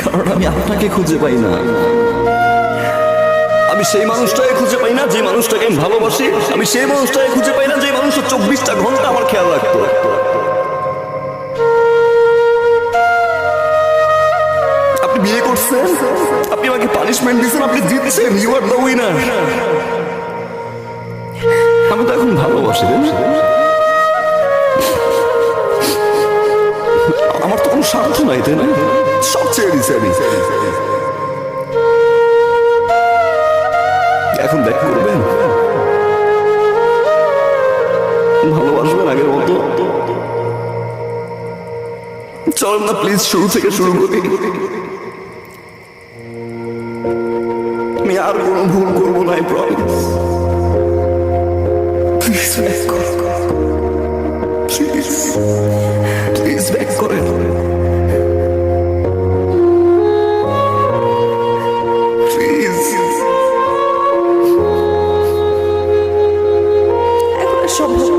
কারণ আমি আপনাকে খুঁজে পাই না। আমি সেই মানুষটাকে খুঁজে পাই না, যে মানুষটাকে আমি ভালোবাসি। আমি সেই মানুষটাকে খুঁজে পাই না, যে মানুষটা চব্বিশটা ঘণ্টা আমার খেয়াল রাখতো। আপনি বিয়ে করছেন? আপনি আমাকে পানিশমেন্ট দিচ্ছেন আপনি জিতছেন ইউ আর দ্য উইনার আমি তো এখন ভালোবাসি আমার তো কোনো স্বার্থ নাই, তাই না? ছেড়ে দিছে এখন দেখ করবেন? ভালোবাসবেন আগের মতো। চলেন না প্লিজ শুরু থেকে শুরু করি। আমি আর কোনো ভুল করব না প্রমিস প্লিজ প্লিজ সম্ভব